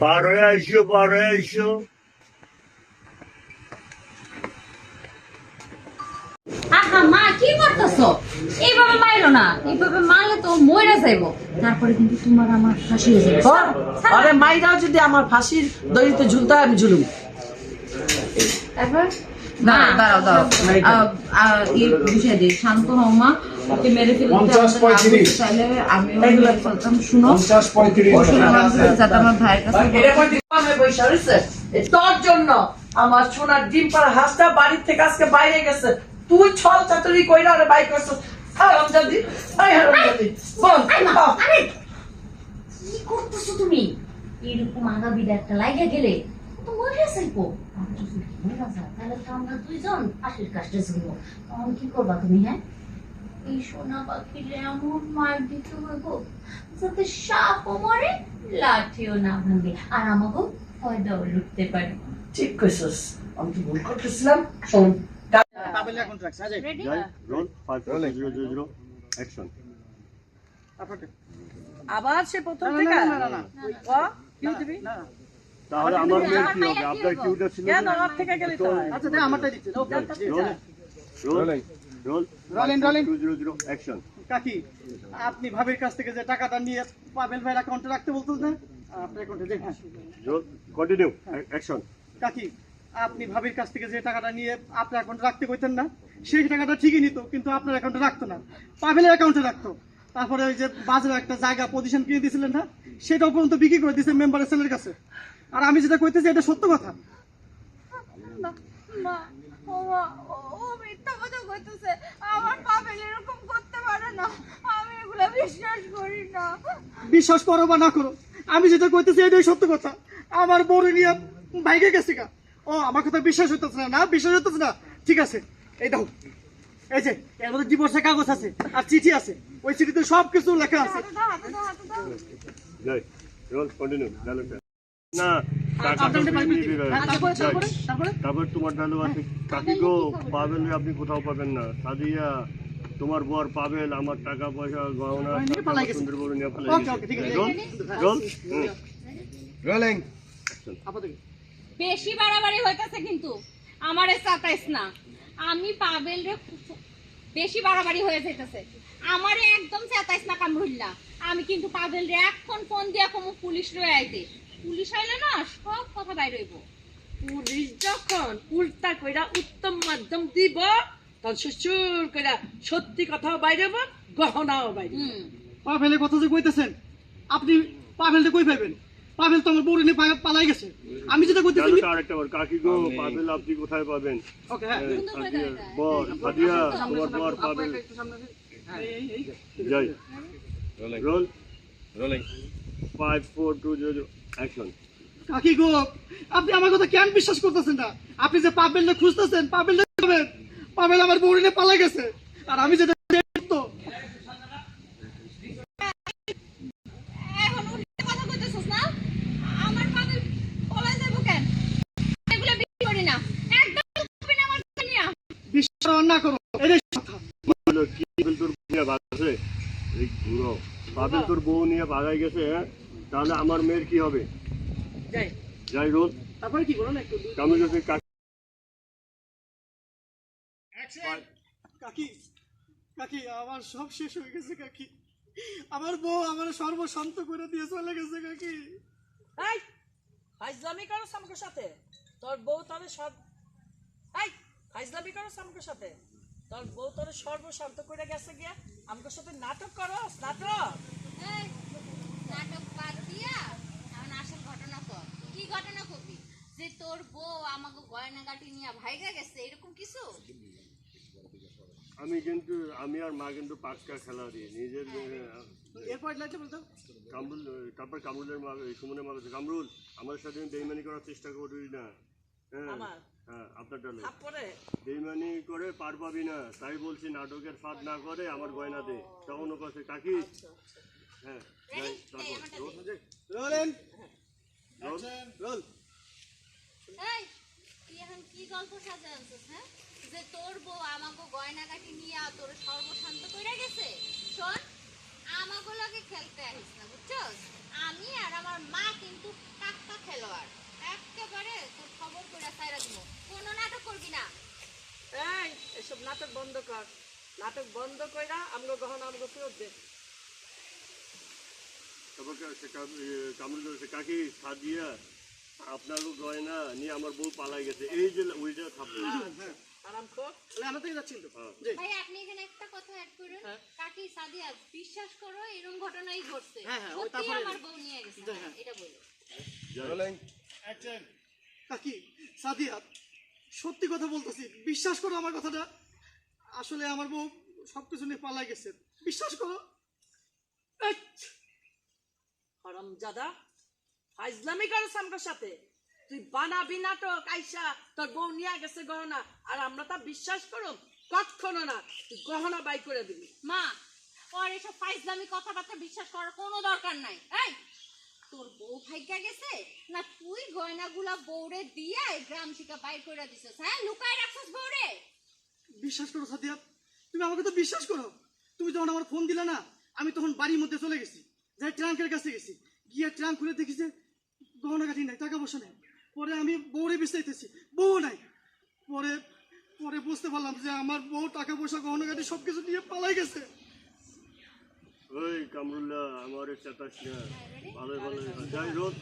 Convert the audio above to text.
পার হয়ে আইসো পার হয়ে আইসো আহা মা কি করতেছো? এইভাবে মাইলো না। এইভাবে মারলে তো মইরা যাইবো। তারপরে কিন্তু তোমার আমার ফাঁসি হয়ে যাবে। আরে মাইরাও যদি আমার ফাঁসির দড়িতে ঝুলতে হয়, আমি ঝুলুম। তারপর? দাঁড়াও দাঁড়াও দিয়ে শান্ত হও মা। মেরে শুনো। আমার যাতে আমার ভাইয়ের কাছে আমি বৈশা রয়েছে তোর জন্য আমার সোনার ডিম পাড়া হাঁসটা বাড়ির থেকে আজকে বাইরে গেছে। তুই ছল চাতুরি কইরা ওরে বাই করছিস। হারাম আই হারাম বল আরে কি করতেছো তুমি? এরকম আগা বিদা একটা লাগিয়ে গেলে তো মরে যাইবো। আর তাহলে তো আমরা দুইজন ফাঁসির কাজটা শুনব। তখন কি করবা তুমি হ্যাঁ? এই সোনা পাখিরে এমন মার দিতে হইব যাতে সাপও মরে লাঠিও না ভাঙে। আর আমাকেও ফয়দাও লুটতে পারে। ঠিক কইছিস আমি তো ভুল করতেছিলাম। শোন রোল জিরো অ্যাকশন আবার সে প্রথম থেকে? ও, কি দিবি? তাহলে আমার মেয়ে কি হবে? আপনার কিউটা ছিল কেন? থেকে গেলি তো আচ্ছা দে আমারটা দিচ্ছে। Roll roll roll Rolling, rolling. Two zero zero action কাকি আপনি ভাবির কাছ থেকে যে টাকাটা নিয়ে পাবেল ভাইয়ের অ্যাকাউন্টে রাখতে বলতেন না আপনার অ্যাকাউন্টে হ্যাঁ। রোল কন্টিনিউ অ্যাকশন কাকি আপনি ভাবির কাছ থেকে যে টাকাটা নিয়ে আপনার অ্যাকাউন্টে রাখতে কইতেন না সেই টাকাটা ঠিকই নিত কিন্তু আপনার অ্যাকাউন্টে রাখতো না। পাবেলের অ্যাকাউন্টে রাখতো। তারপরে ওই যে বাজারে একটা জায়গা পজিশন কিনে দিয়েছিলেন না সেটাও পর্যন্ত বিক্রি করে দিয়েছে মেম্বারের ছেলের কাছে। আর আমি যেটা কইতেছি এটা সত্য কথা। মা ও মা কইতেছে আমার পাবেল এরকম করতে পারে না। আমি এগুলো বিশ্বাস করি না। বিশ্বাস করো বা না করো আমি যেটা কইতেছি এটাই সত্য কথা। আমার বড় নিয়ে বাইকে গেছে গা। ও আমার কথা বিশ্বাস হইতেছে না না বিশ্বাস হইতেছে না। ঠিক আছে এই দাও এই যে এর মধ্যে ডিভোর্সের কাগজ আছে আর চিঠি আছে। ওই চিঠিতে সব কিছু লেখা আছে। কন্টিনিউ না। হ্যাঁ, তারপরে তোমার আছে পাবেন আপনি কোথাও পাবেন না। সাদিয়া তোমার বর পাবেল আমার টাকা পয়সা গহনা ওই নিয়ে পালাই গেছে। সুন্দর বড় নিয়ে পালাই ওকে, গেছে। ওকে, ঠিক আছে। Roll roll? রোলিং। বেশি বাড়াবাড়ি হইতাছে কিন্তু। আমারে না। আমি পাবেল রে বেশি বাড়াবাড়ি হয়ে যাইতাছে। আমারে একদম চাতাইস না কামরুল্লা আমি কিন্তু পাবেল রে এখন ফোন দিয়া কমু পুলিশ রয়ে আইতে। পুলিশ আইলে না সব কথা বাইর হইব। পুলিশ যখন উল্টা কইরা উত্তম মাধ্যম দিব তখন কইরা সত্যি কথাও বাইরে হব, গহনাও বাইরে হুম। পাভেলের কথা যে কইতেছেন আপনি পাভেলটা কই পাইবেন? পাভেল তো আমার বড় নিয়ে পালাই গেছে। আমি যেটা আরেকটা বার কাকি গো পাবেল আপনি কোথায় পাবেন? ওকে হ্যাঁ হ্যাঁ, বর সাদিয়া তোমার বর এই। যাই। Roll. Rolling. Five four two zero zero action কাকি গো আপনি আমার কথা কেন বিশ্বাস করতেছেন না? আপনি যে পাবেলটা খুঁজতেছেন পাবেলটা পাবেন আমার বউরি নিয়ে গেছে। আর আমি যেটা তো এখন উল্টো কথা কইতেছস না? আমার পাবেল পলাই যাইব কেন? এগুলো বিক্রি করি না। একদম করবি না আমার দুনিয়া বিশ্বাস না করো এটাই কথা কি তোর বউ নিয়ে ভাগছে এই বুড়ো পাবেল তোর বউ নিয়ে ভাগাই গেছে হ্যাঁ? তাহলে আমার মেয়ের কি হবে? যাই। যাই রোল তারপরে কি বলো না একটু? কামি কাছে কাকি কাকি কাকি আমার সব শেষ হয়ে গেছে কাকি। আমার বউ আমার সর্বশান্ত করে দিয়ে চলে গেছে কাকি। এই ফাইজলামি করো আমাকে সাথে। তোর বউ তোর সব এই ফাইজলামি করো আমাকে সাথে। তোর বউ তোর সর্বশান্ত করে গেছে গিয়া আমাকে সাথে নাটক করো নাটক। এই, নাটক বাদ দিয়া এখন আসল ঘটনা কর কি ঘটনা কবি যে তোর বউ আমাকে নিয়ে ভাইগা গেছে এরকম কিছু? আমি কিন্তু আমি আর মা কিন্তু পাঁচটা খেলা দিই নিজের এরপর লাগছে বলতো? কামরুল তারপর কামরুলের মা সুমনের মা কামরুল আমার সাথে বেইমানি করার চেষ্টা করবি না। হ্যাঁ। হ্যাঁ আপনার ডালে তারপরে বেইমানি করে পার পাবি না তাই বলছি নাটকের ফাঁদ না করে আমার গয়না দে। তখন ও কাছে কাকি হ্যাঁ রোল? Roll role. তুই এখন কি গল্প সাজা আনছিস হ্যাঁ? যে তোর বউ আমাকে গয়নাগাটি নিয়ে তোর সর্বশান্ত কইরা গেছে? শোন আমাগুলোকে খেলতে আহিস না বুঝছস? আমি আর আমার মা কিন্তু কাক্কা খেলোয়াড়। একেবারে তোর খবর করে সাইরা দিব কোনো নাটক করবি না। এই এসব নাটক বন্ধ কর। নাটক বন্ধ কইরা আমগো গহনা আমগো ফেরত দে। তারপর সে কা- এ, কাকি সাদিয়া আপনারও গয়না নিয়ে আমার বউ পালাই গেছে। এই যে ওইটা থাকবে হ্যাঁ হ্যাঁ। হ্যাঁ। বিশ্বাস করো এরকম ঘটনাই ঘটছে। ওই সত্যি আমার বউ নিয়ে গেছে। এটা বলো কাকি সাদিয়া সত্যি কথা বলতেছি। বিশ্বাস করো আমার কথাটা। আসলে আমার বউ সবকিছু নিয়ে পালাই গেছে। বিশ্বাস করো। হারাম জাদা ফাইজলামি করছ আমগোর সাথে। তুই বানাবি নাটক আইসা তোর বউ নিয়ে গেছে গহনা আর আমরা তা বিশ্বাস কখনো না তুই গহনা বাই করে দিবি। মা ওর এসব ফাইজলামি কথাবার্তা বিশ্বাস করার কোনো দরকার নাই। এই তোর বউ ভাগ্যা গেছে? না তুই গয়নাগুলা বউরে দিয়া গ্রাম শিকা বাইর করে দিছিস হ্যাঁ? লুকায় রাখছিস বউরে? বিশ্বাস করো সাদিয়া তুমি আমাকে তো বিশ্বাস করো। তুমি যখন আমার ফোন দিলে না আমি তখন বাড়ির মধ্যে চলে গেছি যাই ট্রাঙ্কের কাছে গেছি। গিয়ে ট্রাঙ্ক খুলে দেখি যে গহনা কাঠি নাই টাকা পয়সা নাই। পরে আমি বউরে বিচাইতেছি বউ নাই। পরে পরে বুঝতে পারলাম যে আমার বউ টাকা পয়সা গহনা কাঠি সব কিছু নিয়ে পালাই গেছে। ওই কামরুল্লাহ আমার চেতাস না। ভালো ভালো যাই রোদ